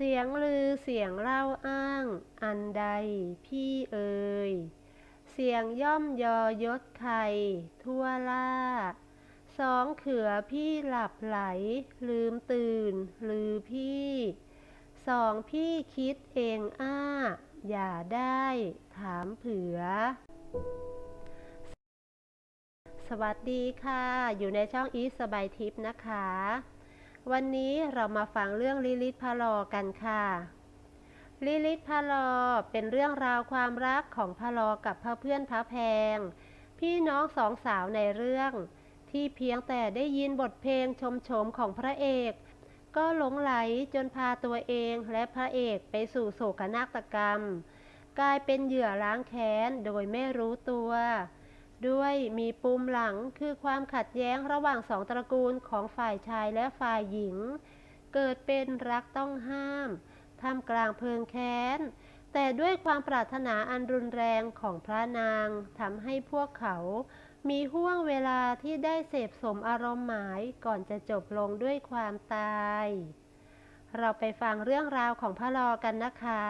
เสียงลือเสียงเล่าอ้าง อันใดพี่เอ่ย เสียงย่อมยอยศใครทั่วล่า สองเขือพี่หลับไหล ลืมตื่นลือพี่ สองพี่คิดเองอ้า อย่าได้ถามเผือ สวัสดีค่ะ อยู่ในช่องอีสบายทิปนะคะ วันนี้เรามาฟังเรื่องลิลิตพะลอกันค่ะ ลิลิตพะลอเป็นเรื่องราวความรักของพะลอกับพระเพื่อนพระแพง พี่น้องสองสาวในเรื่อง ที่เพียงแต่ได้ยินบทเพลงชมโฉมของพระเอก ก็หลงไหลจนพาตัวเองและพระเอกไปสู่โศกนาฏกรรม กลายเป็นเหยื่อล้างแค้นโดยไม่รู้ตัว ด้วยมีปุ่มหลังคือความขัดแย้งระหว่างสองตระกูลของฝ่ายชายและฝ่ายหญิง เกิดเป็นรักต้องห้ามท่ามกลางเพลิงแค้น แต่ด้วยความปรารถนาอันรุนแรงของพระนางทำให้พวกเขามีห่วงเวลาที่ได้เสพสมอารมณ์หมายก่อนจะจบลงด้วยความตาย เราไปฟังเรื่องราวของพระลอกันนะคะ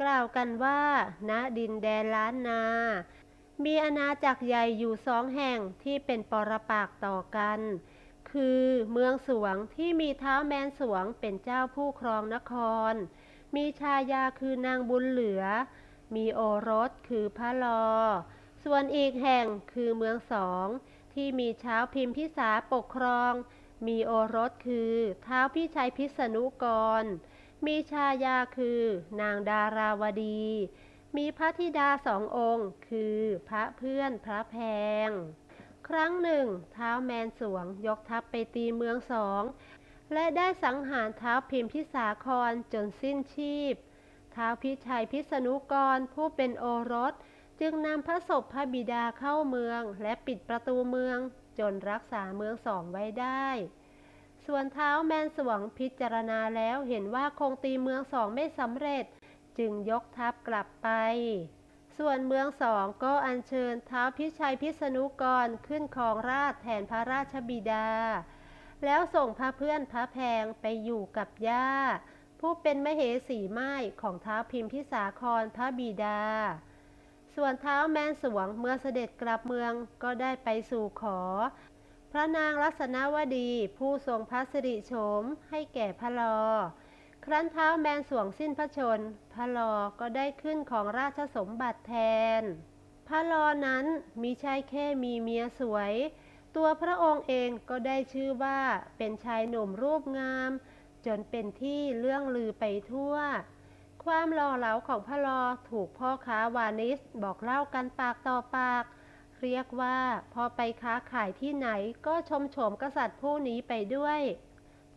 กล่าวกันว่าณดินแดนล้านนา มีอาณาจักรใหญ่อยู่สองแห่งที่เป็นปรปากต่อกัน คือเมืองสวงที่มีเท้าแมนสวงเป็นเจ้าผู้ครองนคร มีชายาคือนางบุญเหลือ มีโอรสคือพระลอ ส่วนอีกแห่งคือเมืองสองที่มีเช้าพิมพิสาปกครอง มีโอรสคือเท้าพี่ชัยพิษณุกร มีชายาคือนางดาราวดี มีพระธิดาสององค์ คือพระเพื่อนพระแพง ครั้งหนึ่ง เท้าวแมนสวงยกทัพไปตีเมืองสอง และได้สังหารเท้าวพิมพิสาครจนสิ้นชีพ เท้าวพิชัยพิษณุกรผู้เป็นโอรส จึงนำพระศพพระบิดาเข้าเมือง และปิดประตูเมือง จนรักษาเมืองสองไว้ได้ ส่วนเท้าวแมนสวงพิจารณาแล้วเห็นว่าคงตีเมืองสองไม่สำเร็จ จึงยกทัพกลับไป ส่วนเมืองสองก็อัญเชิญเท้าวพิชัยพิษณุกรขึ้นครองราชแทนพระราชบิดา แล้วส่งพระเพื่อนพระแพงไปอยู่กับย่า ผู้เป็นมเหสีไม่ายของเท้าวพิมพิสาครพระบิดา ส่วนเท้าวแมนสวงเมื่อเสด็จกลับเมืองก็ได้ไปสู่ขอ พระนางรัศนวดีผู้ทรงพระสิริโฉมให้แก่พระลอ ครั้นเท้าแมนสวงสิ้นพระชน พระลอก็ได้ขึ้นของราชสมบัติแทน พระลอนั้นมีชายแค่มีเมียสวย ตัวพระองค์เองก็ได้ชื่อว่าเป็นชายหนุ่มรูปงาม จนเป็นที่เรื่องลือไปทั่ว ความหล่อเหลาของพระลอถูกพ่อค้าวานิชบอกเล่ากันปากต่อปาก เรียกว่า พอไปค้าขายที่ไหนก็ชมโฉมกษัตริย์ผู้นี้ไปด้วย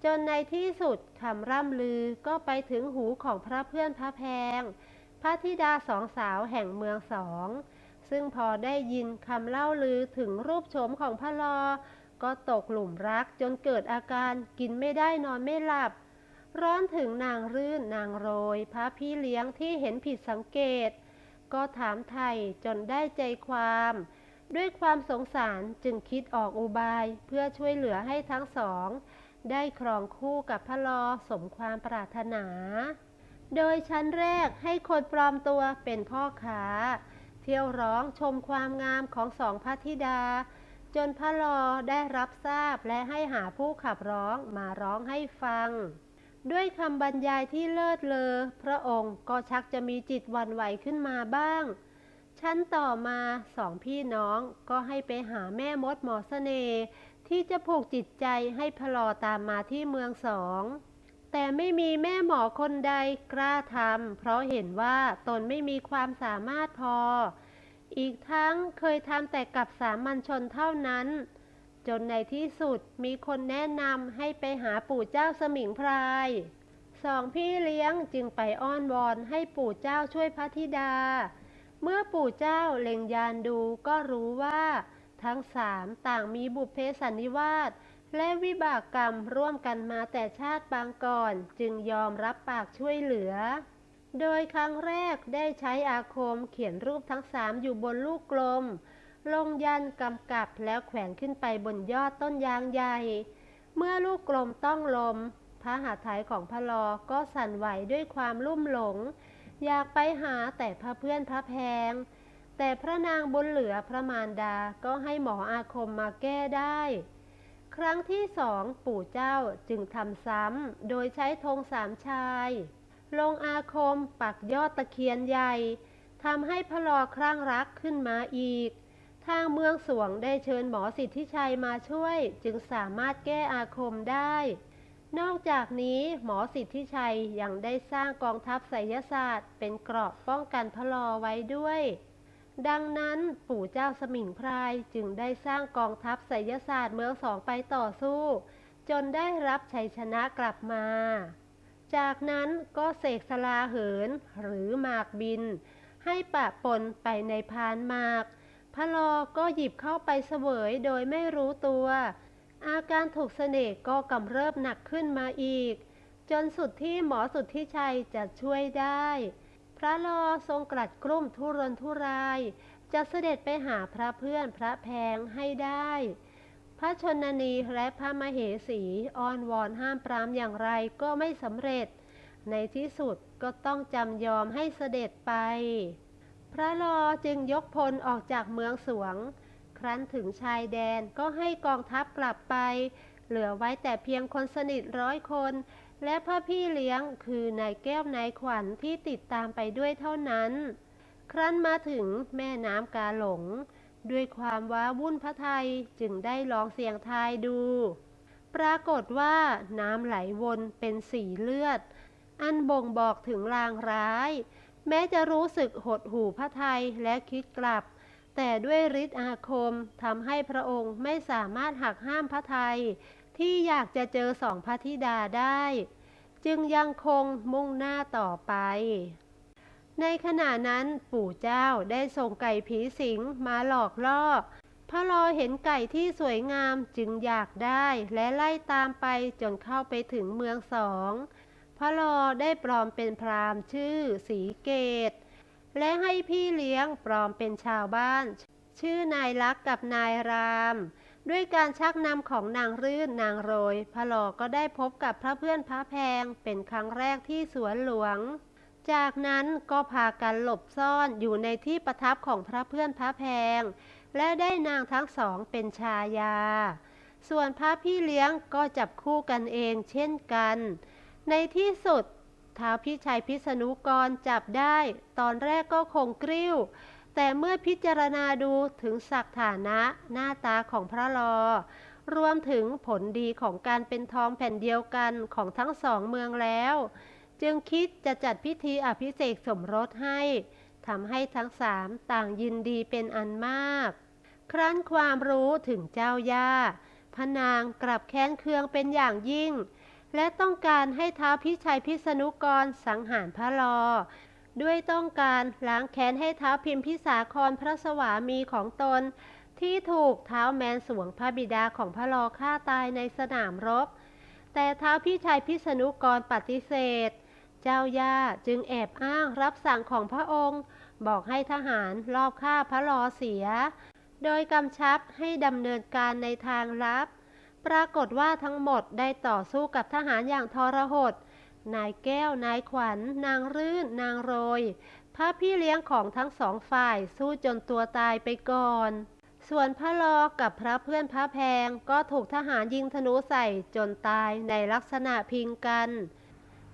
จนในที่สุดคำร่ำลือก็ไปถึงหูของพระเพื่อนพระแพง พระธิดาสองสาวแห่งเมืองสอง ซึ่งพอได้ยินคำเล่าลือถึงรูปโฉมของพระลอ ก็ตกหลุมรักจนเกิดอาการกินไม่ได้นอนไม่หลับ ร้อนถึงนางรื่นนางโรย พระพี่เลี้ยงที่เห็นผิดสังเกตก็ถามไทยจนได้ใจความ ด้วยความสงสารจึงคิดออกอุบายเพื่อช่วยเหลือให้ทั้งสอง ได้ครองคู่กับพระลอสมความปรารถนา โดยชั้นแรกให้คนปลอมตัวเป็นพ่อค้า เที่ยวร้องชมความงามของสองพระธิดา จนพระลอได้รับทราบและให้หาผู้ขับร้องมาร้องให้ฟัง ด้วยคำบรรยายที่เลิศเลอพระองค์ก็ชักจะมีจิตวันไหวขึ้นมาบ้าง ชั้นต่อมาสองพี่น้องก็ให้ไปหาแม่มดหมอเสน่ห์ที่จะผูกจิตใจให้พลอตามมาที่เมืองสอง แต่ไม่มีแม่หมอคนใดกล้าทำเพราะเห็นว่าตนไม่มีความสามารถพอ อีกทั้งเคยทำแต่กับสามัญชนเท่านั้น จนในที่สุดมีคนแนะนำให้ไปหาปู่เจ้าสมิงพรายสองพี่เลี้ยงจึงไปอ้อนวอนให้ปู่เจ้าช่วยพระธิดา เมื่อปู่เจ้าเล็งยานดูก็รู้ว่า ทั้งสามต่างมีบุพเพสันนิวาสและวิบากกรรมร่วมกันมาแต่ชาติปางก่อนจึงยอมรับปากช่วยเหลือ โดยครั้งแรกได้ใช้อาคมเขียนรูปทั้งสามอยู่บนลูกกลม ลงยันกำกับแล้วแขวนขึ้นไปบนยอดต้นยางใหญ่ เมื่อลูกกลมต้องลมพระหาไถยของพระลอก็สั่นไหวด้วยความลุ่มหลง อยากไปหาแต่พระเพื่อนพระแพง แต่พระนางบุญเหลือพระมารดาก็ให้หมออาคมมาแก้ได้ ครั้งที่สองปู่เจ้าจึงทำซ้ำ โดยใช้ธงสามชาย ลงอาคมปักยอดตะเคียนใหญ่ทำให้พระลอครั่งรักขึ้นมาอีก ทางเมืองสวงได้เชิญหมอสิทธิชัยมาช่วย จึงสามารถแก้อาคมได้ นอกจากนี้หมอสิทธิชัยยังได้สร้างกองทัพไสยศาสตร์ เป็นเกราะป้องกันพระลอไว้ด้วย ดังนั้นปู่เจ้าสมิงพรายจึงได้สร้างกองทัพไสยศาสตร์เมืองสองไปต่อสู้ จนได้รับชัยชนะกลับมา จากนั้นก็เสกสลาเหินหรือหมากบิน ให้ปะปนไปในพานหมากพระลอก็หยิบเข้าไปเสวยโดยไม่รู้ตัว อาการถูกเสน่ห์ก็กำเริบหนักขึ้นมาอีก จนสุดที่หมอสุดที่ชัยจะช่วยได้ พระลอทรงกลัดกลุ้มทุรนทุราย จะเสด็จไปหาพระเพื่อนพระแพงให้ได้ พระชนนีและพระมเหสีอ้อนวอนห้ามปรามอย่างไรก็ไม่สำเร็จ ในที่สุดก็ต้องจำยอมให้เสด็จไป พระลอจึงยกพลออกจากเมืองสวง รั้นถึงชายแดนก็ให้กองทัพกลับไป เหลือไว้แต่เพียงคนสนิทร้อยคน และพระพี่เลี้ยงคือนายแก้วนายขวัญที่ติดตามไปด้วยเท่านั้น ครั้นมาถึงแม่น้ำกาหลง ด้วยความว้าวุ่นพระไทยจึงได้ลองเสี่ยงทายดู ปรากฏว่าน้ำไหลวนเป็นสีเลือด อันบ่งบอกถึงลางร้าย แม้จะรู้สึกหดหู่พระไทยและคิดกลับ แต่ด้วยฤทธิ์อาคมทำให้พระองค์ไม่สามารถหักห้ามพระไทย ที่อยากจะเจอสองพระธิดาได้ จึงยังคงมุ่งหน้าต่อไป ในขณะนั้นปู่เจ้าได้ส่งไก่ผีสิงมาหลอกล่อ พระลอเห็นไก่ที่สวยงามจึงอยากได้และไล่ตามไปจนเข้าไปถึงเมืองสอง พระลอได้ปลอมเป็นพราหมณ์ชื่อสีเกต และให้พี่เลี้ยงปลอมเป็นชาวบ้าน ชื่อนายลักษ์กับนายราม ด้วยการชักนำของนางรื่นนางโรยพระลอก็ได้พบกับพระเพื่อนพระแพงเป็นครั้งแรกที่สวนหลวง จากนั้นก็พากันหลบซ่อนอยู่ในที่ประทับของพระเพื่อนพระแพง และได้นางทั้งสองเป็นชายา ส่วนพระพี่เลี้ยงก็จับคู่กันเองเช่นกัน ในที่สุด ท้าวพิชัยพิษณุกรจับได้ ตอนแรกก็คงกริ้ว แต่เมื่อพิจารณาดูถึงศักดิ์ฐานะหน้าตาของพระลอ รวมถึงผลดีของการเป็นทองแผ่นเดียวกันของทั้งสองเมืองแล้ว จึงคิดจะจัดพิธีอภิเษกสมรสให้ทำให้ทั้งสามต่างยินดีเป็นอันมาก ครั้นความรู้ถึงเจ้าย่าพนางกลับแค้นเคืองเป็นอย่างยิ่ง และต้องการให้ท้าวพิชัยพิษณุกรสังหารพระลอ ด้วยต้องการล้างแค้นให้ท้าวพิมพิสาครพระสวามีของตน ที่ถูกเท้าแมนสวงพระบิดาของพระลอฆ่าตายในสนามรบ แต่ท้าวพิชัยพิษณุกรปฏิเสธ เจ้าย่าจึงแอบอ้างรับสั่งของพระองค์ บอกให้ทหารลอบฆ่าพระลอเสีย โดยกำชับให้ดำเนินการในทางลับ ปรากฏว่าทั้งหมดได้ต่อสู้กับทหารอย่างทรหด นายแก้ว นายขวัญ นางรื่น นางโรย พระพี่เลี้ยงของทั้งสองฝ่ายสู้จนตัวตายไปก่อน ส่วนพระลอกับพระเพื่อนพระแพงก็ถูกทหารยิงธนูใส่จนตายในลักษณะพิงกัน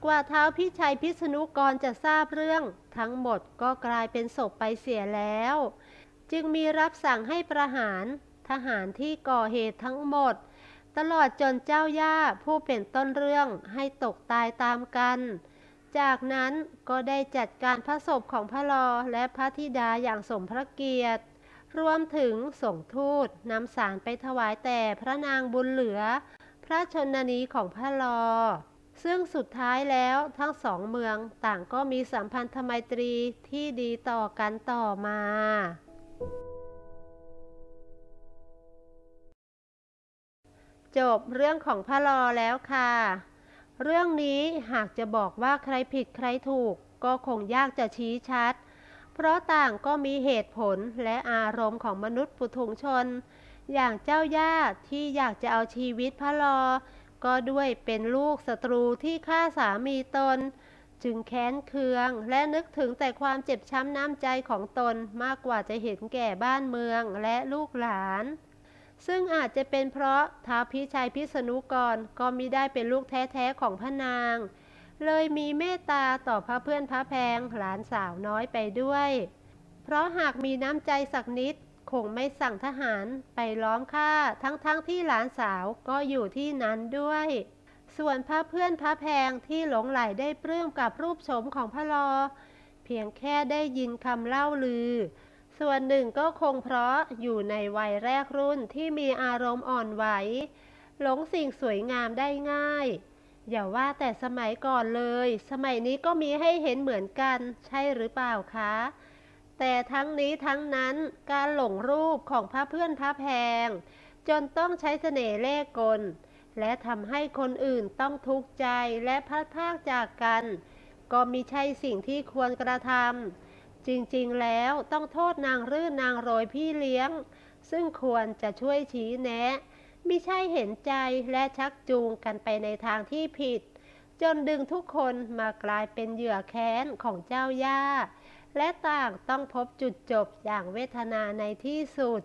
กว่าเท้าพี่ชัยพิษณุกรจะทราบเรื่อง ทั้งหมดก็กลายเป็นศพไปเสียแล้ว จึงมีรับสั่งให้ประหารทหารที่ก่อเหตุทั้งหมด ตลอดจนเจ้าย่าผู้เป็นต้นเรื่องให้ตกตายตามกัน จากนั้นก็ได้จัดการพระศพของพระลอและพระธิดาอย่างสมพระเกียรติ รวมถึงส่งทูตนำสารไปถวายแต่พระนางบุญเหลือ พระชนนีของพระลอ ซึ่งสุดท้ายแล้วทั้งสองเมืองต่างก็มีสัมพันธไมตรีที่ดีต่อกันต่อมา จบเรื่องของพระลอแล้วค่ะ เรื่องนี้หากจะบอกว่าใครผิดใครถูก ก็คงยากจะชี้ชัด เพราะต่างก็มีเหตุผลและอารมณ์ของมนุษย์ปุถุชน อย่างเจ้าย่าที่อยากจะเอาชีวิตพระลอ ก็ด้วยเป็นลูกศัตรูที่ฆ่าสามีตน จึงแค้นเคืองและนึกถึงแต่ความเจ็บช้ำน้ำใจของตนมากกว่าจะเห็นแก่บ้านเมืองและลูกหลาน ซึ่งอาจจะเป็นเพราะท้าวพิชัยพิษณุกรก็มิได้เป็นลูกแท้ๆของพระนาง เลยมีเมตตาต่อพระเพื่อนพระแพงหลานสาวน้อยไปด้วย เพราะหากมีน้ำใจสักนิดคงไม่สั่งทหารไปล้อมฆ่าทั้งๆทที่หลานสาวก็อยู่ที่นั้นด้วย ส่วนพระเพื่อนพระแพงที่หลงไหลได้ปลื้มกับรูปโฉมของพระลอ เพียงแค่ได้ยินคำเล่าลือ ส่วนหนึ่งก็คงเพราะอยู่ในวัยแรกรุ่นที่มีอารมณ์อ่อนไหวหลงสิ่งสวยงามได้ง่าย อย่าว่าแต่สมัยก่อนเลย สมัยนี้ก็มีให้เห็นเหมือนกัน ใช่หรือเปล่าคะ แต่ทั้งนี้ทั้งนั้นการหลงรูปของพระเพื่อนพระแพง จนต้องใช้เสน่ห์เล่กล และทำให้คนอื่นต้องทุกข์ใจและพลัดพรากจากกัน ก็มิใช่สิ่งที่ควรกระทำ จริงๆ แล้วต้องโทษนางรื่นนางโรยพี่เลี้ยง ซึ่งควรจะช่วยชี้แนะมิใช่เห็นใจและชักจูงกันไปในทางที่ผิด จนดึงทุกคนมากลายเป็นเหยื่อแค้นของเจ้าย่า และต่างต้องพบจุดจบอย่างเวทนาในที่สุด